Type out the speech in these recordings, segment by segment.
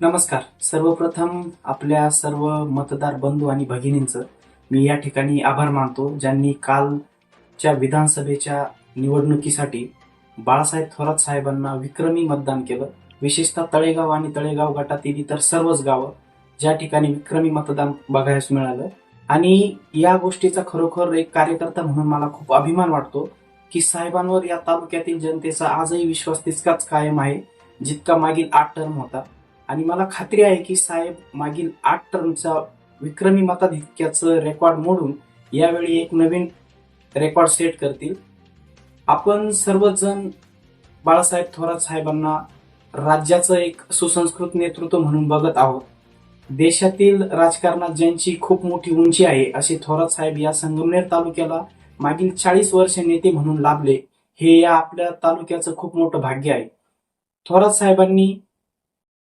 नमस्कार. सर्वप्रथम आपल्या सर्व मतदार बंधू आणि भगिनींचं मी या ठिकाणी आभार मानतो ज्यांनी कालच्या विधानसभेच्या निवडणुकीसाठी बाळासाहेब थोरात साहेबांना विक्रमी मतदान केलं. विशेषतः तळेगाव आणि तळेगाव गटातील इतर सर्वच गावं ज्या ठिकाणी विक्रमी मतदान बघायस मिळालं. आणि या गोष्टीचा खरोखर एक कार्यकर्ता म्हणून मला खूप अभिमान वाटतो की साहेबांवर या तालुक्यातील जनतेचा आजही विश्वास तितकाच कायम आहे जितका मागील आठ टर्म होता. आणि मला खात्री आहे की साहेब मागील आठ टर्मचा विक्रमी मताधिक्याचं रेकॉर्ड मोडून यावेळी एक नवीन रेकॉर्ड सेट करतील. आपण सर्वजण बाळासाहेब थोरात साहेबांना राज्याचं एक सुसंस्कृत नेतृत्व म्हणून बघत आहोत. देशातील राजकारणात ज्यांची खूप मोठी उंची आहे असे थोरात साहेब या संगमनेर तालुक्याला मागील चाळीस वर्ष नेते म्हणून लाभले हे या आपल्या तालुक्याचं खूप मोठं भाग्य आहे. थोरात साहेबांनी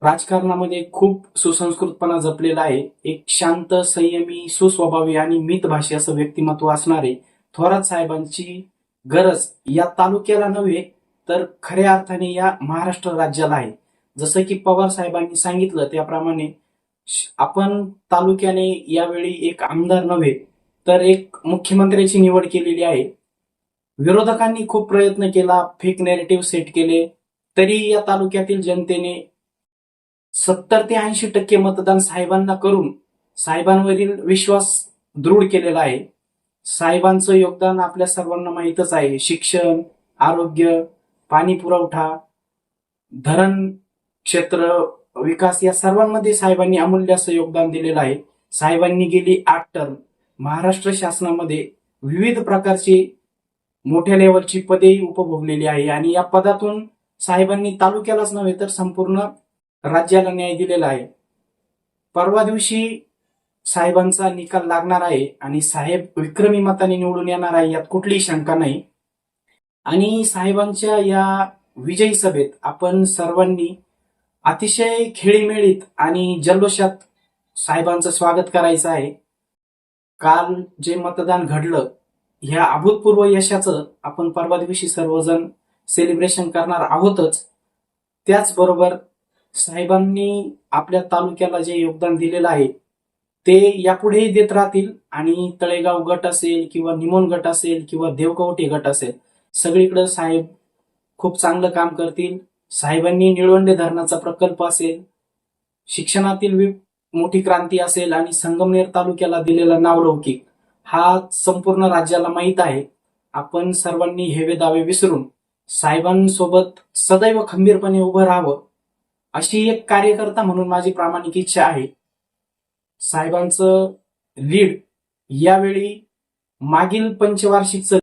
राजकारणामध्ये खूप सुसंस्कृतपणा जपलेला आहे. एक शांत संयमी सुस्वभावी आणि मितभाषी असं व्यक्तिमत्व असणारे थोरात साहेबांची गरज या तालुक्याला नव्हे तर खऱ्या अर्थाने या महाराष्ट्र राज्याला आहे. जसं की पवार साहेबांनी सांगितलं त्याप्रमाणे श- आपण तालुक्याने यावेळी एक आमदार नव्हे तर एक मुख्यमंत्र्याची निवड केलेली आहे. विरोधकांनी खूप प्रयत्न केला फेक नेरेटिव्ह सेट केले तरी या तालुक्यातील जनतेने सत्तर ते ऐंशी टक्के मतदान साहेबांना करून साहेबांवरील विश्वास दृढ केलेला आहे. साहेबांचं योगदान आपल्या सर्वांना माहीतच आहे. शिक्षण आरोग्य पाणी पुरवठा धरण क्षेत्र विकास या सर्वांमध्ये साहेबांनी अमूल्य असं योगदान दिलेलं आहे. साहेबांनी गेली आठ टर्म महाराष्ट्र शासनामध्ये विविध प्रकारची मोठ्या लेवलची पदेही उपभोगलेली आहे आणि या पदातून साहेबांनी तालुक्यालाच नव्हे तर संपूर्ण राज्याला न्याय दिलेला आहे. परवा दिवशी साहेबांचा निकाल लागणार आहे आणि साहेब विक्रमी मताने निवडून येणार आहे यात कुठलीही शंका नाही. आणि साहेबांच्या या विजयी सभेत आपण सर्वांनी अतिशय खेळीमेळीत आणि जल्लोषात साहेबांचं स्वागत करायचं आहे. काल जे मतदान घडलं ह्या अभूतपूर्व यशाचं आपण परवा दिवशी सर्वजण सेलिब्रेशन करणार आहोतच. त्याचबरोबर साहेबांनी आपल्या तालुक्याला जे योगदान दिलेलं आहे ते यापुढेही देत राहतील आणि तळेगाव गट असेल किंवा निमोन गट असेल किंवा देवकवटे गट असेल सगळीकडे साहेब खूप चांगलं काम करतील. साहेबांनी निळवंडे धरणाचा प्रकल्प असेल शिक्षणातील मोठी क्रांती असेल आणि संगमनेर तालुक्याला दिलेला नावलौकिक हा संपूर्ण राज्याला माहीत आहे. आपण सर्वांनी हेवे दावे विसरून साहेबांसोबत सदैव खंबीरपणे उभं राहावं. अशी एक कार्यकर्ता म्हणून माझी प्रामाणिक इच्छा आहे. साहेबांचं लीड यावेळी मागील पंचवार्षिकचं